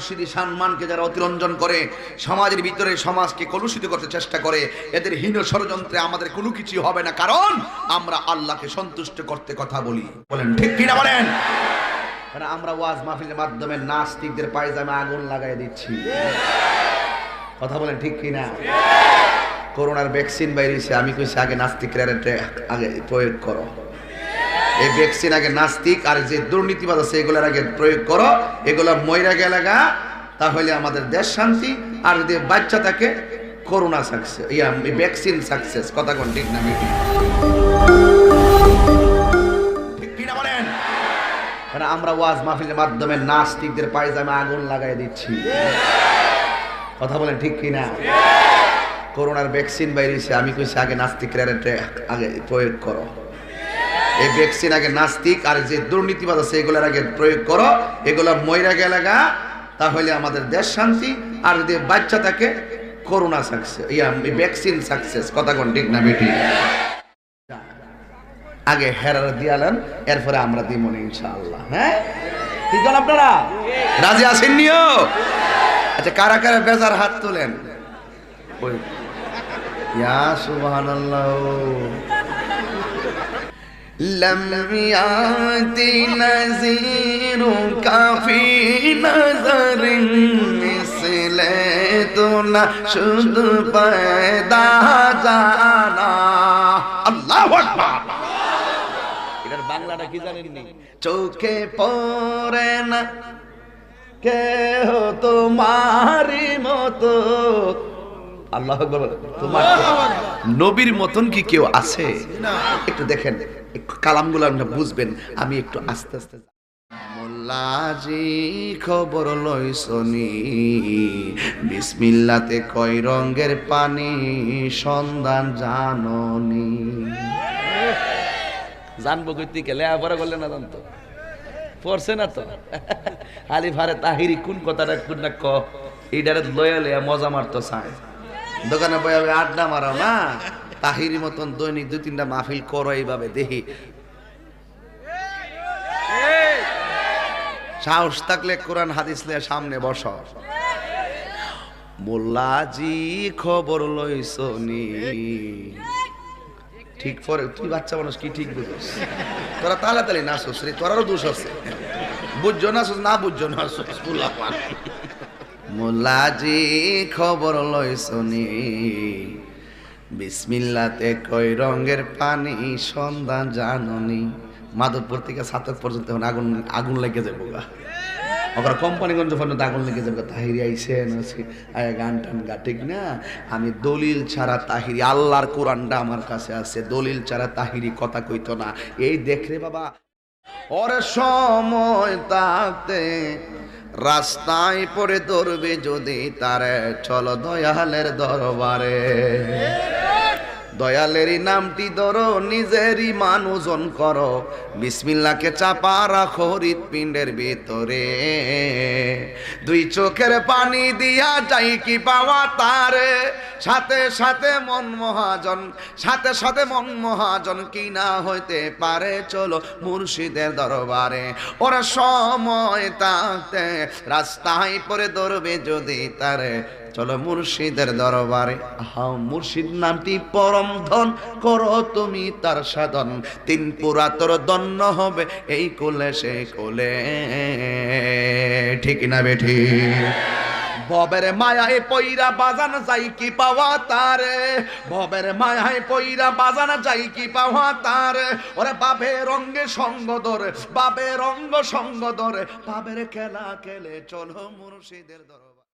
মুর্শিদি সম্মানকে যারা অতিরঞ্জন করে, সমাজের ভিতরে সমাজকে কলুষিত করতে চেষ্টা করে, এদের হীন ষড়যন্ত্রে আমাদের কোনো কিছু হবে না। কারণ আমরা আল্লাহকে সন্তুষ্ট করতে কথা বলি। বলেন, ঠিক কিনা বলেন? আমরা ওয়াজ মাহফিলের মাধ্যমে নাস্তিকদের পায়জামে আগুন লাগাই দিচ্ছি। কথা বলেন, ঠিক কিনা? করোনার ভ্যাকসিন বাইরেছে, আমি কইছি, আগে নাস্তিকরা আগে প্রয়োগ করো। এই ভ্যাকসিন আগে নাস্তিক আর যে দুর্নীতিবাদ আছে, এগুলোর আগে প্রয়োগ করো, এগুলো ময়রা গেলাগা তাহলে আমাদের দেশ শান্তি। আর যদি বাচ্চা থাকে, করোনা সাকসেস ইয়া ভ্যাকসিন সাকসেস কথা কোন ঠিক না মিটি কারণ আমরা ওয়াজ মাহফিলের মাধ্যমে নাস্তিকদের পায়জামে আগুন লাগাই দিচ্ছি। কথা বলেন ঠিক কিনা? করোনার ভ্যাকসিন বাইরেছে, আমি কইছি আগে নাস্তিকরা আগে প্রয়োগ করো। এই ভ্যাকসিন আগে নাস্তিক আর যে দুর্নীতিবাদ আছে, এগুলোর আগে প্রয়োগ করো, এগুলো ময়রা গেলাগা তাহলে আমাদের দেশ শান্তি। আর যদি বাচ্চা থাকে, করোনা সাকসেস ইয়া ভ্যাকসিন সাকসেস কথা কোন ঠিক না, বেটি? আগে হেরার দিয়ালেন, এরপরে আমরা দিব ইনশাআল্লাহ হ্যাঁ? ঠিক আছে আপনারা? রাজি আছেন নিও? আচ্ছা কারা কারা বেজার হাত তোলেন? ওই, ইয়া, সুবহানাল্লাহ। لم يأتي نذير كافي نظر مثل تو না শুধু পয়দা জানা আল্লাহু আকবার এটার বাংলাটা কি জানেননি চোখে পড়ে না কে হো তোমারি মতো আল্লাহ আকবার বলো। তোমার নবীর মতন কি কেউ আছে একটু দেখেন একটু কালামগুলো আপনি বুঝবেন আমি একটু আস্তে আস্তে মোল্লাজি খবর লইসনি বিসমিল্লাতে কয় রঙের পানি সন্ধান জাননি। জানব কইতে গেলে আবার বললে না জানতো। পড়ছে না তো। আলি ফারে তাহিরি কোন কথাটা কোন না ক? এইটারে লয়া লয়া মজা মারতো চায় দোকানে আমি আড্ডা মারাও না? তাহিরি মতন দৈনিক দুই তিনটা মাহফিল করো এইভাবে, দেখি। সাহস থাকলে কোরআন হাদিস নিয়ে সামনে বস। মোল্লাজি খবর লইসনি ঠিক পরে, তুই বাচ্চা মানুষ কি ঠিক বুঝোস? তোরা তাড়াতাড়ি নাচোস রে, তোরারও দোষ আছে। বুঝছ নাচোস, না বুঝছ নাচোস মোল্লাজি খবর লইসনি বিসমিল্লাতে কই রঙের পানি সন্ধান জাননি। মাধবপুর থেকে সাতক পর্যন্ত এখন আগুন আগুন লেগে যাব গা। ওখানে কোম্পানিগঞ্জ পর্যন্ত আগুন লেগে যাবে তাহিরি আইসেন গান টান গা ঠিক না। আমি দলিল ছাড়া তাহিরি, আল্লাহর কোরআনটা আমার কাছে আছে। দলিল ছাড়া তাহিরি কথা কইতো না। এই দেখ রে বাবা। ওর সময় তাতে রাস্তায় পড়ে ধরবে যদি তারে, চলো দয়ালের দরবারে। দয়ালেরই নামটি ধরো, নিজেরই মান ওজন করো। বিসমিল্লাকে চাপা রাখো হৃৎপিণ্ডের ভিতরে। দুই চোখের পানি দিয়া যাই কি পাওয়া তারে। সাথে সাথে মন মহাজন, সাথে সাথে মন মহাজন কি না হইতে পারে, চলো মুর্শিদের দরবারে। ওরা সময় তাতে, রাস্তায় পরে ধরবে যদি তারে। চলো মুর্শিদের দরবারে। আহা, মুর্শিদ নামটি পরম ধন। করো তুমি তার সাধন। তিন পুরা তোর দন্য হবে এই কোলে সে কোলে। ঠিক না বেঠি? ভবের মায়ায় পইরা বাজান যাই কি পাওয়া তারে? ভবের মায়ায় পইরা বাজান যাই কি পাওয়া তারে? ওরে বাবে রঙ্গে সঙ্গ ধরে বাবে রঙ্গ সঙ্গ ধরে। বাবের খেলা খেলে চলো মুর্শিদের দর